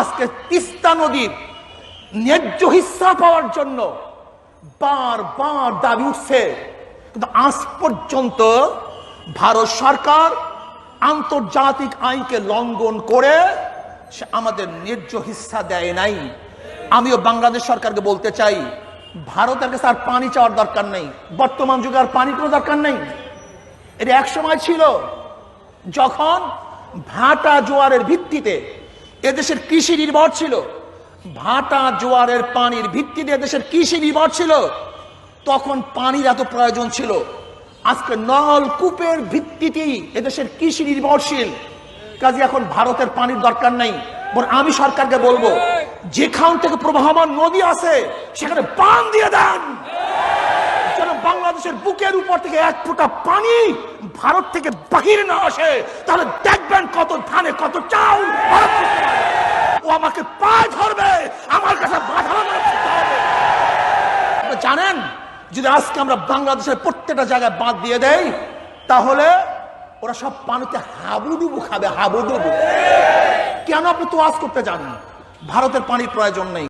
আজকে তিস্তা নদীর ন্যায্য হিস্সা পাওয়ার জন্য বার বার দাবি উঠছে। কিন্তু আজ পর্যন্ত ভারত সরকার আন্তর্জাতিক আইনকে লঙ্ঘন করে সে আমাদের ন্যায্য হিস্সা দেয় নাই। আমিও বাংলাদেশ সরকারকে বলতে চাই, ভারতের কাছে আর পানি চাওয়ার দরকার নেই। বর্তমান যুগে আর পানি কোনো দরকার নেই। এটা এক সময় ছিল যখন ভাটা জোয়ারের ভিত্তিতে এদেশের কৃষি নির্ভর ছিল। ভাটা জোয়ারের পানির ভিত্তিতে এদেশের কৃষি নির্ভর ছিল। তখন পানির এত প্রয়োজন ছিল। আজকে নলকূপের ভিত্তিতেই এদেশের কৃষি নির্ভরশীল। কাজে এখন ভারতের পানির দরকার নাই। আমি সরকারকে বলব, যেখান থেকে প্রবাহমান নদী আছে, সেখানে বান দিয়ে দেন। যেন বাংলাদেশের বুকের উপর থেকে এক ফোঁটা পানি ভারত থেকে বাহির না আসে। তাহলে দেখবেন কত ধানে কত চাল ভারত থেকে আসে। ও আমাকে পায়ে ধরবে আমার কাছে বাধা মানে করতে হবে। আপনারা জানেন যদি আজকে আমরা বাংলাদেশের প্রত্যেকটা জায়গায় বাঁধ দিয়ে দেই, তাহলে ওরা সব পানিতে হাবুডুবু খাবে, হাবুডুবু। কেন আপনি তো আজ করতে জানেন ভারতের পানির প্রয়োজন নেই।